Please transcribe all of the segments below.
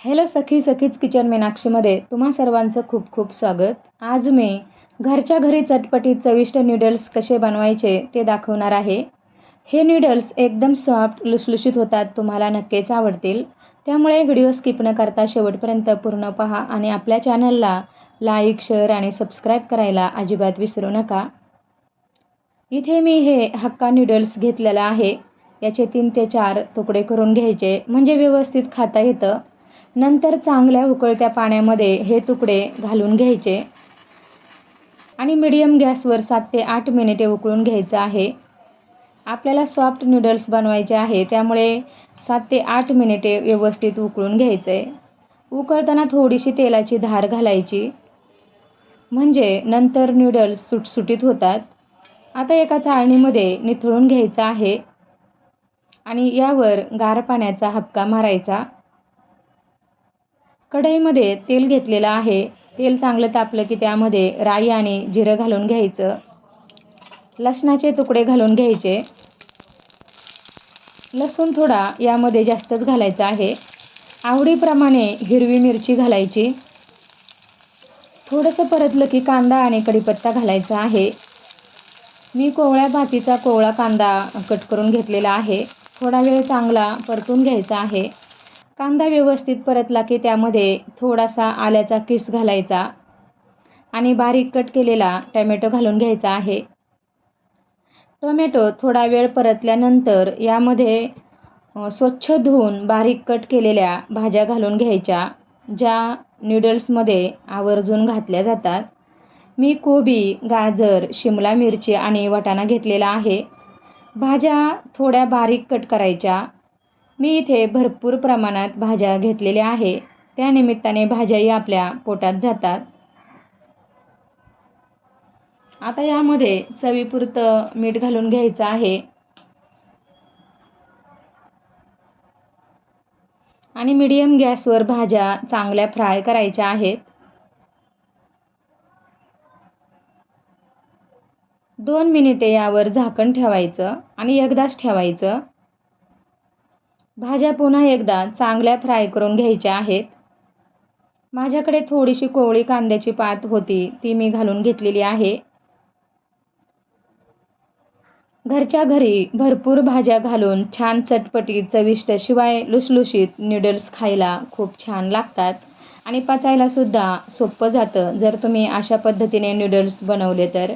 Hello सखी सखीच kitchen मीनाक्षीमध्ये तुम्हा सर्वांचं खूप खूप स्वागत. आज मी घरच्या घरी चटपटीत चविष्ट नूडल्स कसे बनवायचे ते दाखवणार आहे. हे नूडल्स एकदम सॉफ्ट लुसलुशीत होतात तुम्हाला नक्कीच आवडतील. त्यामुळे व्हिडिओ स्किप न करता शेवटपर्यंत पूर्ण पहा आणि आपल्या चॅनलला लाईक शेअर आणि सबस्क्राईब करायला अजिबात विसरू नका. इथे मी हे हक्का नूडल्स घेतलेलं आहे. याचे तीन ते चार तुकडे करून घ्यायचे म्हणजे व्यवस्थित खाता येतं. नंतर चांगल्या उकळत्या पाण्यामध्ये हे तुकडे घालून घ्यायचे. आणि मिडियम गॅसवर सात ते आठ मिनिटे उकळून घ्यायचं आहे. आपल्याला सॉफ्ट नूडल्स बनवायचे आहे त्यामुळे सात ते आठ मिनिटे व्यवस्थित उकळून घ्यायचं. आहे उकळताना थोडीशी तेलाची धार घालायची. म्हणजे नंतर नूडल्स सुटसुटीत होतात. आता एका चाळणीमध्ये निथळून घ्यायचं आहे. आणि यावर गार पाण्याचा हपका मारायचा. कढईमध्ये तेल घेतलेलं आहे. तेल चांगलं तापलं की त्यामध्ये राई आणि जिरं घालून घ्यायचं. लसणाचे तुकडे घालून घ्यायचे. लसूण थोडा यामध्ये जास्तच घालायचा आहे. आवडीप्रमाणे हिरवी मिरची घालायची. थोडंसं परतलं की कांदा आणि कढीपत्ता घालायचा आहे. मी कोवळ्या भातीचा कोवळा कांदा कट करून घेतलेला आहे. थोडा वेळ चांगला परतून घ्यायचा आहे. कांदा व्यवस्थित परतला की त्यामध्ये थोडासा आल्याचा किस घालायचा आणि बारीक कट केलेला टोमॅटो घालून घ्यायचा आहे. टोमॅटो थोडा वेळ परतल्यानंतर यामध्ये स्वच्छ धुवून बारीक कट केलेल्या भाज्या घालून घ्यायच्या ज्या नूडल्समध्ये आवर्जून घातल्या जातात. मी कोबी गाजर शिमला मिरची आणि वाटाणा घेतलेला आहे. भाज्या थोड्या बारीक कट करायच्या मी इथे भरपूर प्रमाणात भाज्या घेतलेल्या आहे. त्यानिमित्ताने भाज्याही आपल्या पोटात जातात. आता यामध्ये चवीपुरतं मीठ घालून घ्यायचं आहे. आणि मीडियम गॅसवर भाज्या चांगल्या फ्राय करायच्या आहेत. दोन मिनिटे यावर झाकण ठेवायचं आणि एकदाच ठेवायचं. भाज्या पुन्हा एकदा चांगल्या फ्राय करून घ्यायच्या आहेत. माझ्याकडे थोडीशी कोवळी कांद्याची पात होती ती मी घालून घेतलेली आहे. घरच्या घरी भरपूर भाज्या घालून छान चटपटीत चविष्ट शिवाय लुसलुशीत नूडल्स खायला खूप छान लागतात. आणि पचायलासुद्धा सोपं जातं जर तुम्ही अशा पद्धतीने नूडल्स बनवले तर.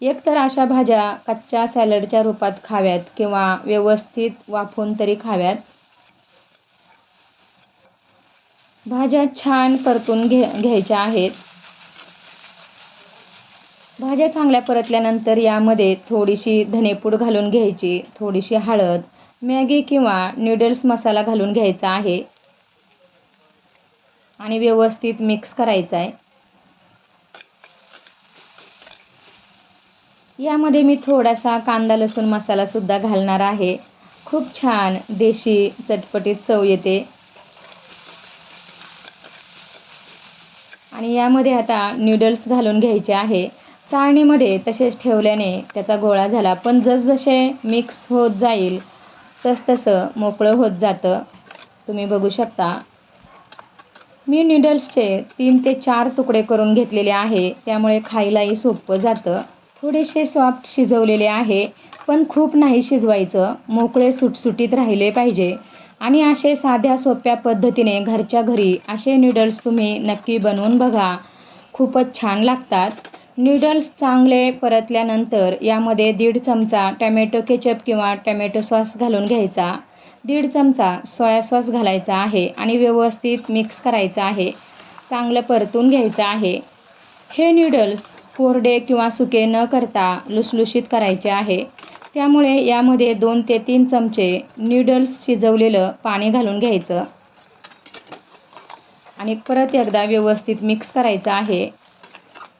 एकतर अशा भाज्या कच्च्या सॅलडच्या रूपात खाव्यात किंवा व्यवस्थित वाफून तरी खाव्यात. भाज्या छान परतून घे घ्यायच्या आहेत. भाज्या चांगल्या परतल्यानंतर यामध्ये थोडीशी धनेपूड घालून घ्यायची थोडीशी हळद मॅगी किंवा नूडल्स मसाला घालून घ्यायचा आहे. आणि व्यवस्थित मिक्स करायचा आहे यामध्ये मी थोडासा कांदा लसूण मसालासुद्धा घालणार आहे. खूप छान देशी चटपटीत चव येते. आणि यामध्ये आता नूडल्स घालून घ्यायचे आहे. चाळणीमध्ये तसेच ठेवल्याने त्याचा गोळा झाला पण जसजसे मिक्स होत जाईल तसतसं मोकळं होत जातं. तुम्ही बघू शकता. मी नूडल्सचे तीन ते चार तुकडे करून घेतलेले आहे त्यामुळे खायलाही सोपं जातं. थोडेसे सॉफ्ट शिजवलेले आहे पण खूप नाही शिजवायचं. मोकळे सुटसुटीत राहिले पाहिजे. आणि असे साध्या सोप्या पद्धतीने घरच्या घरी असे नूडल्स तुम्ही नक्की बनवून बघा. खूपच छान लागतात. नूडल्स चांगले परतल्यानंतर यामध्ये दीड चमचा टॅमॅटो केचप किंवा टमॅटो सॉस घालून घ्यायचा. दीड चमचा सोया सॉस घालायचा आहे आणि व्यवस्थित मिक्स करायचं आहे. चांगलं परतून घ्यायचं आहे. हे नूडल्स कोरडे किंवा सुके न करता लुसलुशीत करायचे आहे. त्यामुळे यामध्ये दोन ते तीन चमचे न्यूडल्स शिजवलेलं पाणी घालून घ्यायचं. आणि परत एकदा व्यवस्थित मिक्स करायचं आहे.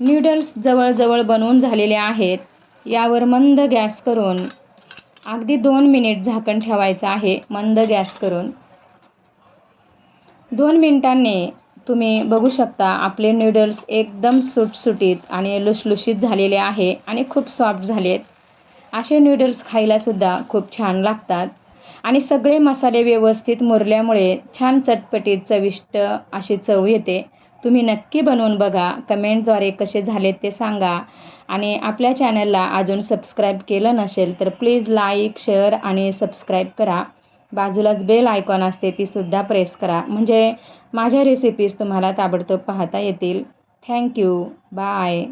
नूडल्स जवळजवळ बनवून झालेले आहेत. यावर मंद गॅस करून अगदी दोन मिनिट झाकण ठेवायचं आहे मंद गॅस करून. दोन मिनिटांनी तुम्ही बघू शकता आपले नूडल्स एकदम सुटसुटीत आणि लुसलुशीत झालेले आहे आणि खूप सॉफ्ट झाले आहेत असे नूडल्स खायलासुद्धा खूप छान लागतात. आणि सगळे मसाले व्यवस्थित मुरल्यामुळे छान चटपटीत चविष्ट अशी चव येते. तुम्ही नक्की बनवून बघा. कमेंटद्वारे कसे झाले ते सांगा. आणि आपल्या चॅनलला अजून सबस्क्राईब केलं नसेल तर प्लीज लाईक शेअर आणि सबस्क्राईब करा. बाजूलाच बेल आयकॉन असते तीसुद्धा प्रेस करा. म्हणजे माझ्या रेसिपीज तुम्हाला ताबडतोब पाहता येतील. Thank you bye